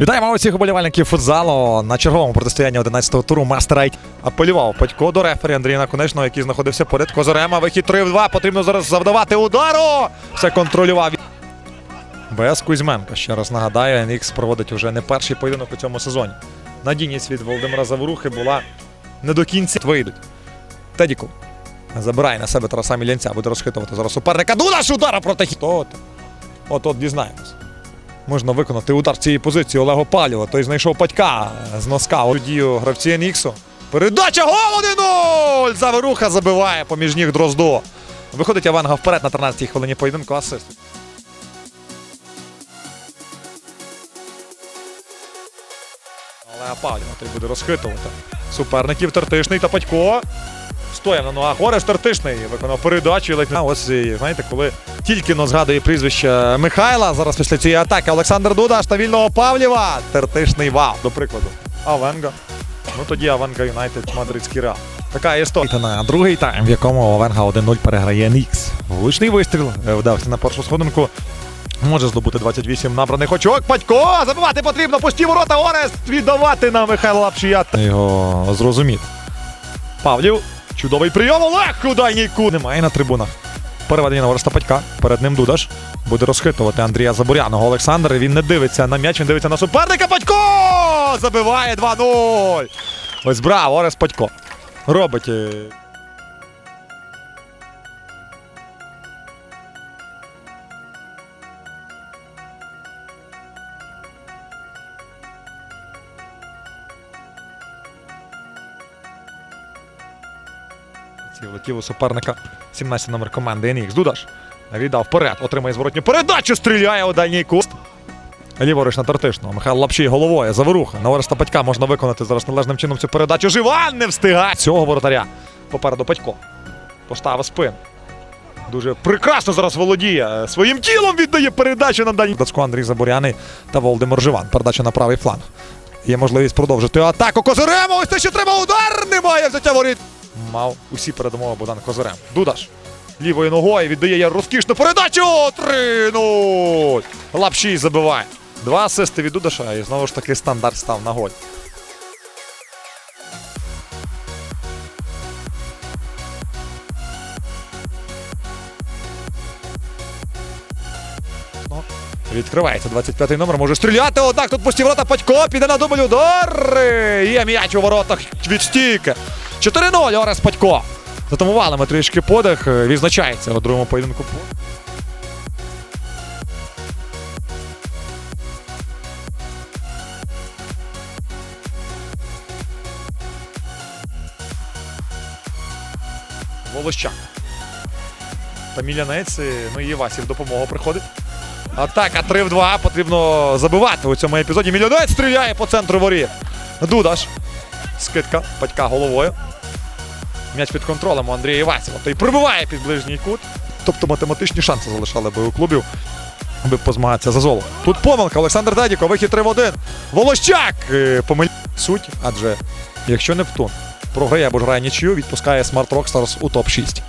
Вітаємо усіх уболівальників футзалу на черговому протистоянні 11-го туру Мастерайт. Апелював Патько до рефері Андрія Наконечного, який знаходився поряд Козорема. Вихід 3 в 2. Потрібно зараз завдавати удару. Все контролював. Без Кузьменка. Ще раз нагадаю, NX проводить уже не перший поєдинок у цьому сезоні. Надійність від Володимира Заворухи була не до кінця. Вийдуть. Тедіку. Забирає на себе Тараса Мілянця. Буде розхитувати зараз суперника. Дудаш удара проти хі- От. От от дізнаємось. Можна виконати удар цієї позиції Олего Палєва. Той знайшов падька з носка. У дію гравці Ніксу. Передача гол 1-0! Заверуха забиває поміж ніг Дроздо. Виходить Аванга вперед на 13-й хвилині поєдинку асист. Олега Палєва той буде розхитувати. Суперників Тертишний та Падько. Стояв на ногах. Орес Тертишний виконав передачу. ледь А ось знаєте, коли тільки но згадує прізвище Михайла, зараз після цієї атаки Олександр Дудаш та вільного Павлєва. Тертишний вау. До прикладу. Авенга. Ну тоді Авенга Юнайтед Мадридський Реал. Така історія. На другий тайм, в якому Авенга 1-0 переграє Нікс. Влучний вистріл е, вдався на першу сходинку. Може здобути 28 набраних очок. Падько! Забивати потрібно! Пусті ворота Орест! Віддавати на Михайла Лапшія. Його зрозуміти. Павлів. Чудовий прийом. Олег дальній кут. Немає на трибунах. Переведення на Ореста Патька. Перед ним Дудаш. Буде розхитувати Андрія Забуряного. Олександр. Він не дивиться на м'яч, він дивиться на суперника. Падько! Забиває 2-0. Ось браво, Орес Падько. Робить. Ці влетів у суперника 17 номер команди NX. Дудаш віддав вперед, отримає зворотню передачу, стріляє у дальній кут. Ліворуч на Тартишного. Михайло Лапшій головою. Заворуха. На Ореста Патька можна виконати зараз належним чином цю передачу. Живан не встигає цього воротаря. Попереду Патько. Поставив спин. Дуже прекрасно зараз володіє. е, Своїм тілом віддає передачу на дальній. Дацько Андрій Забуряний та Володимир Живан. Передача на правий фланг. Є можливість продовжити атаку. Козиремо! Ось те, що треба удар! Немає взяття воріт. Мав усі передумови Богдан Козирем. Дудаш. Лівою ногою віддає розкішну передачу. 3-0. Лапшій забиває. Два асисти від Дудаша і знову ж таки стандарт став на голь. Відкривається 25-й номер, може стріляти. Отак тут пусті ворота Патько, піде на дубль удар. Є м'яч у воротах від стійки. 4-0 Орес Патько. Затамували ми трішки подих. е, Відзначається у другому поєдинку. Волощак. Та Мілянець, е, ну і Васів допомога приходить. Атака 3 в 2. Потрібно забивати у цьому епізоді. Мільйонець стріляє по центру воріт. Дудаш. Скидка. Батька головою. М'яч під контролем у Андрія Івасіва. Той прибиває під ближній кут. Тобто математичні шанси залишали би у клубів, аби позмагатися за золото. Тут помилка. Олександр Дедіко, вихід 3 в 1. Волощак! Е, Помиль... Суть, адже якщо Нептун програє або грає нічию, відпускає Smart Rockstars у топ-6.